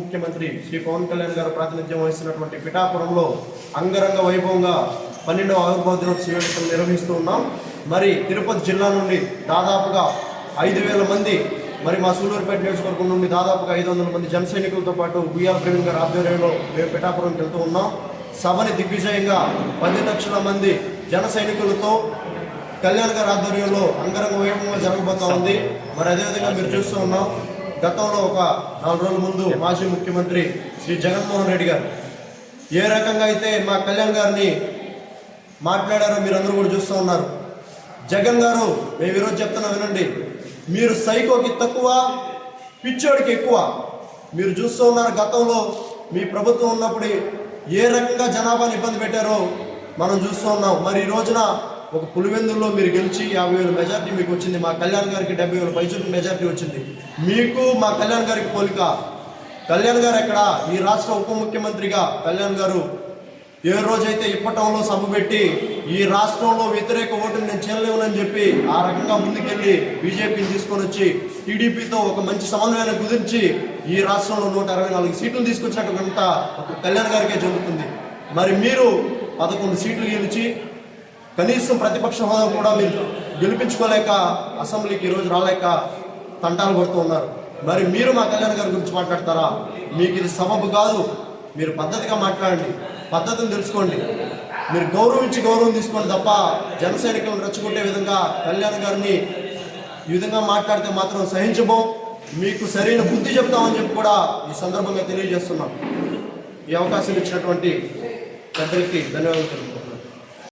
ముఖ్యమంత్రి శ్రీ పవన్ కళ్యాణ్ గారు ప్రాతినిధ్యం వహిస్తున్నటువంటి పిఠాపురంలో అంగరంగ వైభవంగా పన్నెండవ ఆవిర్భావ దినోత్సవ నిర్వహిస్తూ ఉన్నాం. మరి తిరుపతి జిల్లా నుండి దాదాపుగా ఐదు వేల మంది మరి మా సూలూరుపేట నియోజకవర్గం నుండి దాదాపుగా ఐదు వందల మంది జన సైనికులతో పాటు బిఆర్ ప్రవీణ్ గారి ఆధ్వర్యంలో మేము పిఠాపురంకి వెళ్తూ ఉన్నాం. సభని దిగ్విజయంగా పది లక్షల మంది జన సైనికులతో కళ్యాణ్ గారి ఆధ్వర్యంలో అంగరంగ వైభవంగా జరగబోతా ఉంది. మరి అదేవిధంగా మీరు చూస్తూ ఉన్నాం గతంలో ఒక నాలుగు రోజుల ముందు మాజీ ముఖ్యమంత్రి శ్రీ జగన్మోహన్ రెడ్డి గారు. ఏ రకంగా అయితే మా కళ్యాణ్ గారిని మాట్లాడారో మీరందరూ కూడా చూస్తూ ఉన్నారు. జగన్ గారు మేము ఈరోజు చెప్తున్నా వినండి మీరు సైకోకి తక్కువ పిచ్చోడికి ఎక్కువ. మీరు చూస్తూ ఉన్నారు గతంలో మీ ప్రభుత్వం ఉన్నప్పుడు ఏ రకంగా జనాభాని ఇబ్బంది పెట్టారో మనం చూస్తూ ఉన్నాం. మరి ఈ రోజున ఒక పులివెందుల్లో మీరు గెలిచి యాభై వేల మెజార్టీ మీకు వచ్చింది మా కళ్యాణ్ గారికి డెబ్బై వేల పైచులకు మెజార్టీ వచ్చింది. మీకు మా కళ్యాణ్ గారికి పోలిక. కళ్యాణ్ గారు ఎక్కడ? ఈ రాష్ట్ర ఉప ముఖ్యమంత్రిగా కళ్యాణ్ గారు ఏ రోజైతే ఇప్పటంలో సభ పెట్టి ఈ రాష్ట్రంలో వ్యతిరేక ఓటును నేను చేయలేవునని చెప్పి ఆ రకంగా ముందుకెళ్ళి బీజేపీని తీసుకొని వచ్చి టీడీపీతో ఒక మంచి సమన్వయాన్ని కుదిర్చి ఈ రాష్ట్రంలో నూట అరవై నాలుగు సీట్లు తీసుకొచ్చినట్టుగా ఒక కళ్యాణ్ గారికే జరుగుతుంది. మరి మీరు పదకొండు సీట్లు గెలిచి కనీసం ప్రతిపక్ష హోదా కూడా మీరు గెలిపించుకోలేక అసెంబ్లీకి ఈరోజు రాలేక తంటాలు పడుతూ ఉన్నారు. మరి మీరు మా కళ్యాణ్ గారి గురించి మాట్లాడతారా? మీకు ఇది సబబు కాదు. మీరు పద్ధతిగా మాట్లాడండి. పద్ధతిని తెలుసుకోండి. మీరు గౌరవించి గౌరవం తీసుకోండి తప్ప జన సైనికులను రెచ్చగొట్టే విధంగా కళ్యాణ్ గారిని ఈ విధంగా మాట్లాడితే మాత్రం సహించబోం. మీకు సరైన బుద్ధి చెప్తామని చెప్పి కూడా ఈ సందర్భంగా తెలియజేస్తున్నాం. ఈ అవకాశం ఇచ్చినటువంటి పెద్దలకి ధన్యవాదాలు